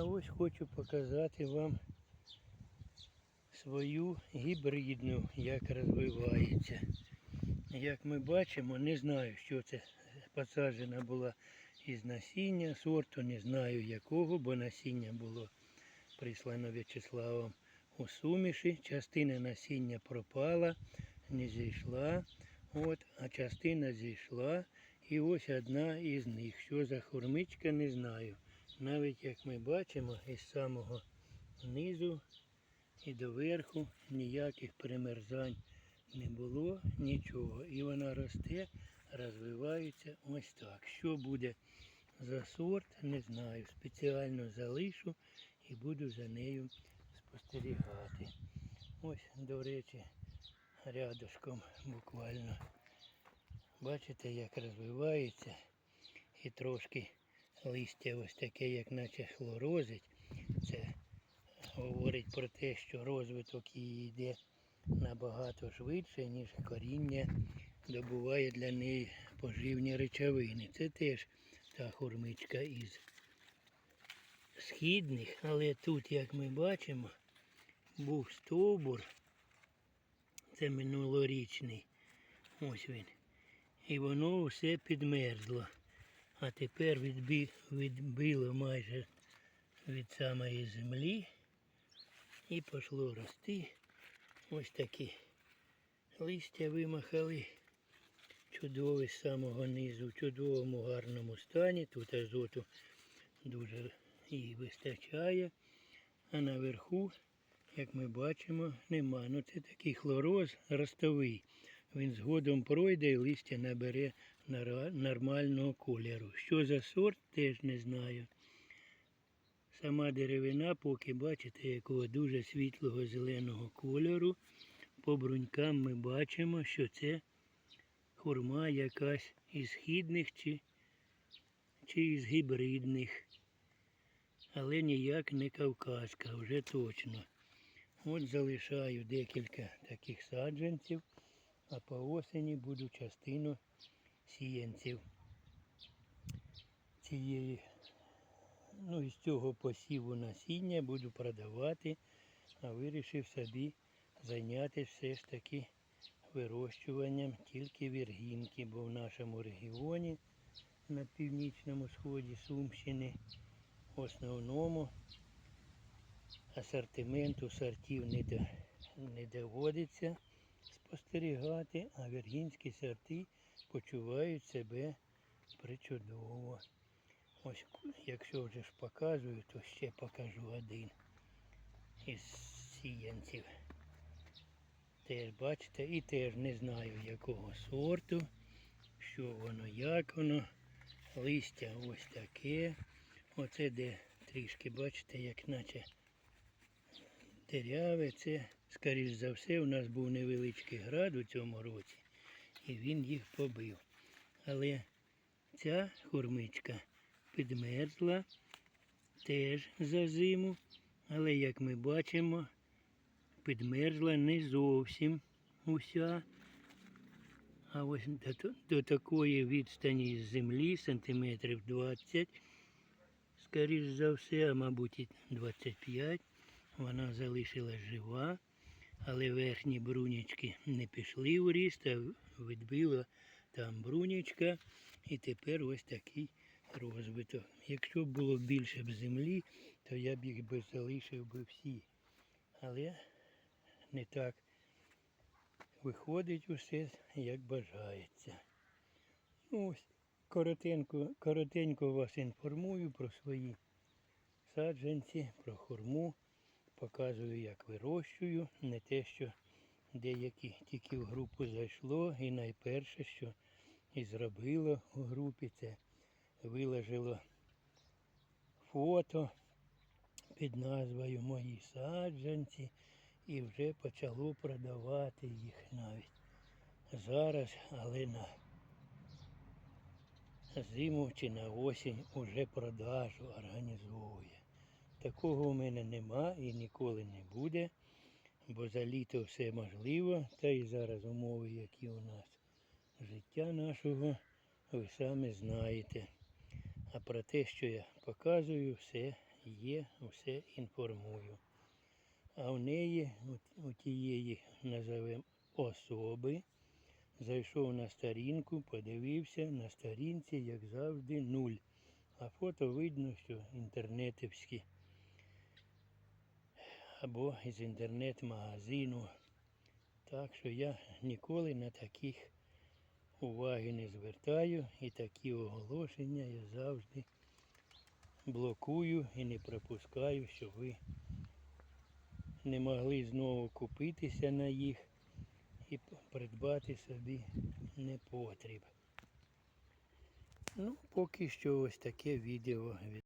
А ось хочу показати вам свою гібридну, як розвивається. Як ми бачимо, не знаю, що це посаджена була із насіння сорту, не знаю якого, бо насіння було прислано В'ячеславом у суміші. Частина насіння пропала, не зійшла, от, а частина зійшла. І ось одна із них. Що за хурмичка, не знаю. Навіть як ми бачимо, із самого низу і до верху ніяких примерзань не було, нічого. І вона росте, розвивається ось так. Що буде за сорт, не знаю. Спеціально залишу і буду за нею спостерігати. Ось, до речі, рядышком буквально. Бачите, як розвивається і трошки листя ось таке, як наче хлорозить. Це говорить про те, що розвиток її йде набагато швидше, ніж коріння добуває для неї поживні речовини. Це теж та хурмичка із східних, але тут, як ми бачимо, був стовбур, це минулорічний. Ось він. І воно все підмерзло. А тепер відбі, відбило майже від самої землі і пішло рости. Ось такі листя вимахали. Чудові з самого низу, в чудовому гарному стані. Тут азоту дуже і вистачає. А наверху, як ми бачимо, нема. Ну це такий хлороз ростовий. Він згодом пройде і листя набере нормального кольору. Що за сорт, теж не знаю. Сама деревина, поки бачите, якого дуже світлого зеленого кольору. По брунькам ми бачимо, що це хурма якась із східних чи, чи із гібридних. Але ніяк не кавказька, вже точно. От залишаю декілька таких саджанців, а по осені буду частину сіянців. Цієї, ну із цього посіву насіння буду продавати, а вирішив собі зайнятися все ж таки вирощуванням тільки віргінки, бо в нашому регіоні на північному сході Сумщини в основному асортименту сортів не, доводиться спостерігати, а віргінські сорти почувають себе причудово. Ось якщо вже ж показую, то ще покажу один із сіянців. Теж бачите, і теж не знаю якого сорту, що воно, як воно. Листя ось таке. Оце де трішки, бачите, як наче деряве. Це, скоріш за все, у нас був невеличкий град у цьому році, і він їх побив. Але ця хурмичка підмерзла теж за зиму, але як ми бачимо, підмерзла не зовсім уся. А ось до, до такої відстані з землі, сантиметрів 20, скоріш за все, а мабуть і 25, вона залишилась жива, але верхні брунячки не пішли у ріст, а відбила там брунячка, і тепер ось такий розвиток. Якщо б було більше б землі, то я б їх би залишив би всі. Але не так виходить усе, як бажається. Ну, ось коротенько, коротенько вас інформую про свої саджанці, про хурму. Показую, як вирощую. Не те, що деякі тільки в групу зайшло. І найперше, що і зробило у групі, це виложило фото під назвою Мої саджанці і вже почало продавати їх навіть зараз, але на зиму чи на осінь уже продажу організовує. Такого у мене нема і ніколи не буде, бо за літо все можливо, та і зараз умови, які у нас життя нашого, ви самі знаєте. А про те, що я показую, все є, все інформую. А в неї, у- тієї, називаємо особи, зайшов на сторінку, подивився на сторінці, як завжди, нуль. А фото видно, що інтернетівські. Або з інтернет-магазину. Так що я ніколи на таких уваги не звертаю і такі оголошення я завжди блокую і не пропускаю, щоб ви не могли знову купитися на їх і придбати собі непотріб. Ну, поки що ось таке відео від